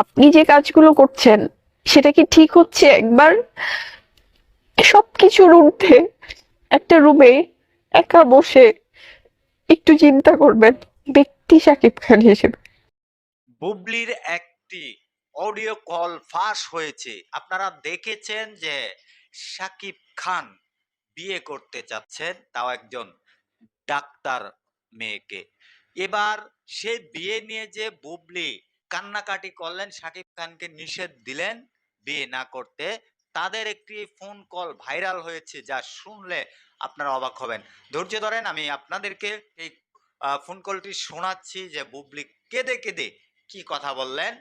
আপনি যে কাজগুলো করছেন, সেটা কি ঠিক হচ্ছে? একবার সবকিছুর ঊর্ধ্বে একটা রুমে একা বসে একটু চিন্তা করবেন। ব্যক্তি শাকিব খান হিসেবে। বুবলির একটি অডিও কল ফাঁস হয়েছে। আপনারা দেখেছেন যে সাকিব খান বিয়ে করতে চাচ্ছেন তাও একজন ডাক্তার মেয়েকে। এবার সে বিয়ে নিয়ে যে বুবলি কান্নাকাটি করলেন, সাকিব খানকে নিষেধ দিলেন, বিয়ে না করতে। তাদের একটি ফোন কল ভাইরাল হয়েছে যা শুনলে আপনারা অবাক হবেন। ধৈর্য ধরেন, আমি আপনাদেরকে এই ফোন কলটি শোনাচ্ছি যে বুবলি কেঁদে কেঁদে কি কথা বললেন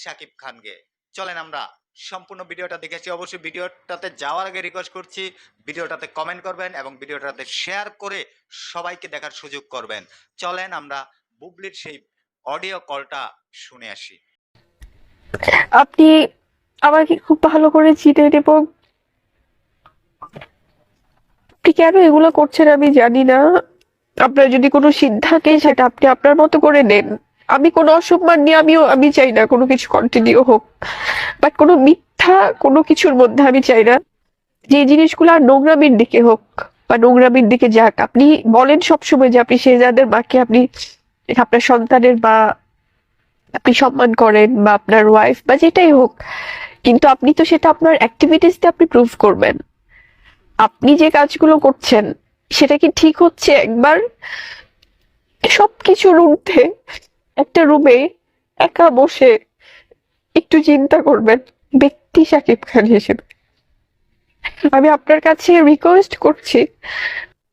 শাকিব খানকে। চলেন আমরা সম্পূর্ণ ভিডিওটা দেখেছি অবশ্যই ভিডিওটাতে যাওয়ার আগে রিকোয়েস্ট করছি, ভিডিওটাতে কমেন্ট করবেন এবং ভিডিওটাতে শেয়ার করে সবাইকে দেখার সুযোগ করবেন। চলেন আমরা বুবলির সেই অডিও কলটা শুনে আসি। আপনি আমাকে খুব ভালো করে চিনেন এবং আপনি কেন এগুলো করছেন আমি জানি না। আপনার যদি কোনো সিদ্ধান্ত সেটা আপনি আপনার মতো করে নেন। আমি কোনো অসম্মান নিয়ে আমিও, আমি চাই না কোনো কিছু কন্টিনিউ হোক। বাট কোনো মিথ্যা কোনো কিছুর মধ্যে আমি চাই না। যে জিনিসগুলো আর নোংরামির দিকে হোক বা নোংরামির দিকে যাক, আপনি বলেন সবসময় যে আপনি শেহজাদের মাকে আপনি আপনার সন্তানের বা আপনি সম্মান করেন বা আপনার ওয়াইফ বা যেটাই হোক, কিন্তু আপনি তো সেটা আপনার অ্যাক্টিভিটিস দিয়ে আপনি প্রুভ করবেন। আপনি যে কাজগুলো করছেন, সেটা কি ঠিক হচ্ছে একবার? সবকিছুর ঊর্ধ্বে একটা রুমে একা বসে একটু চিন্তা করবেন, ব্যক্তি শাকিব খান হিসেবে। আমি আপনার কাছে রিকোয়েস্ট করছি,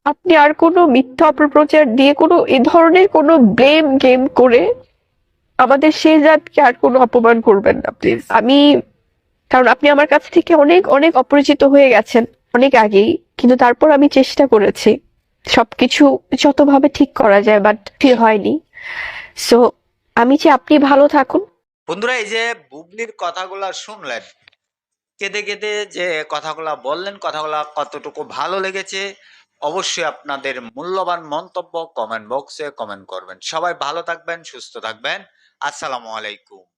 আপনি আর কোনো মিথ্যা অপপ্রচার দিয়ে কোনো এ ধরনের কোনো ব্লেম গেম করে আমাদের সেই জাতকে আর কোনো অপমান করবেন না প্লিজ আমি কারণ আপনি আমার কাছ থেকে অনেক অনেক অপরিচিত হয়ে গেছেন অনেক আগেই কিন্তু তারপর আমি চেষ্টা করেছি। সবকিছু যতভাবে ঠিক করা যায় বাট ঠিক হয়নি। সো আমি যে আপনি ভালো থাকুন। বন্ধুরা এই যে বুবলির কথাগুলা শুনলেন কেঁদে কেঁদে যে কথাগুলা বললেন কথাগুলা কতটুকু ভালো লেগেছে অবশ্যই আপনাদের মূল্যবান মন্তব্য কমেন্ট বক্সে কমেন্ট করবেন। সবাই ভালো থাকবেন সুস্থ থাকবেন। আসসালামু আলাইকুম।